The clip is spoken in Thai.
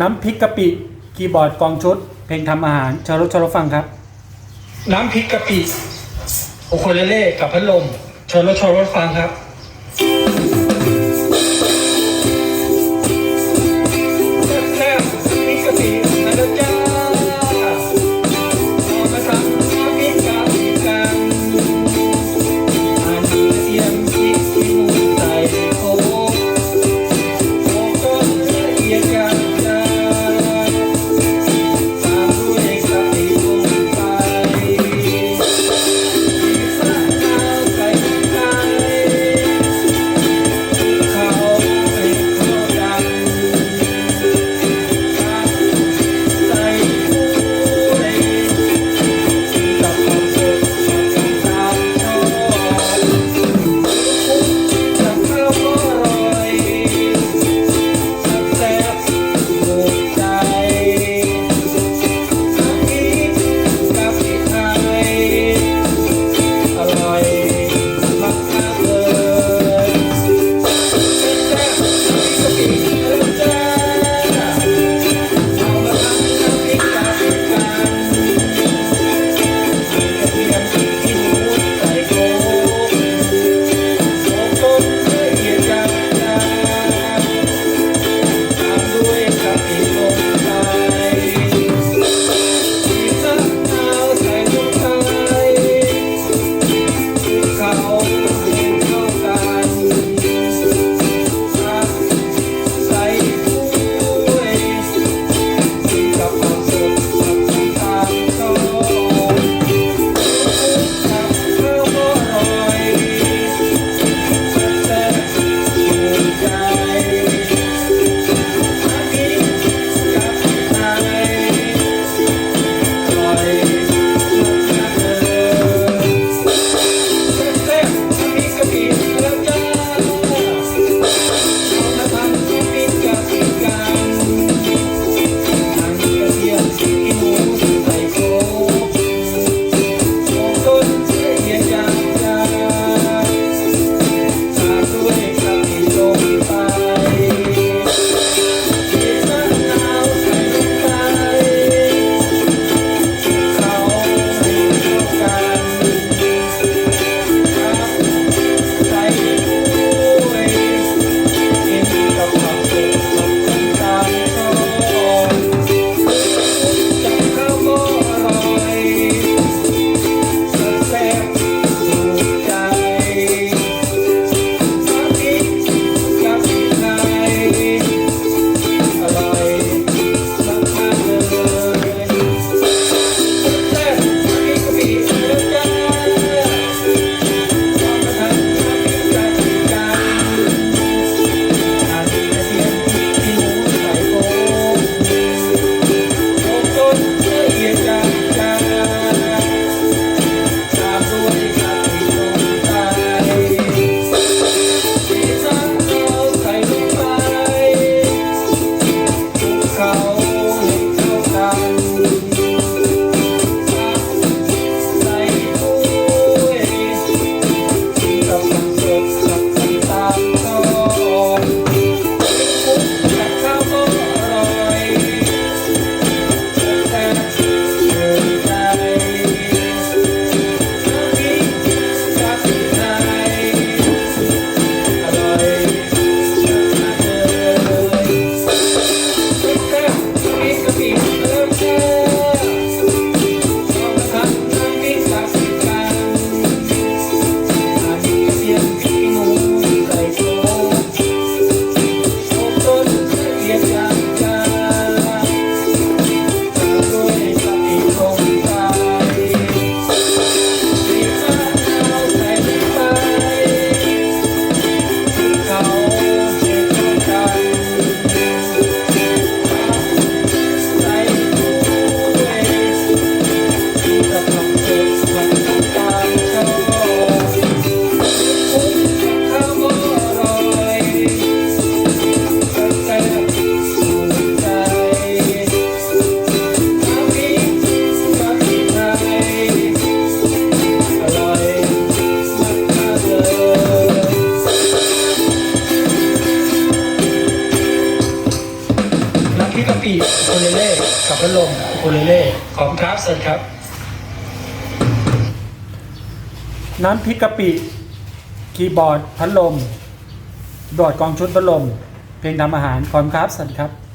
น้ำพริกกะปิคีย์บอร์ดกองชุด เพลงทำอาหารชารุชารุฟังครับ น้ำพริกกะปิโอโคเลเล่กับพัดลมชารุชารุฟังครับ โคเลเล่กับพัดลมโคเลเล่ขอบครับเสร็จครับ น้ำพริกกะปิ คีย์บอร์ดพัดลมบอร์ดกองชุดพัดลม เพลงทำอาหารขอบครับสวัสดีครับ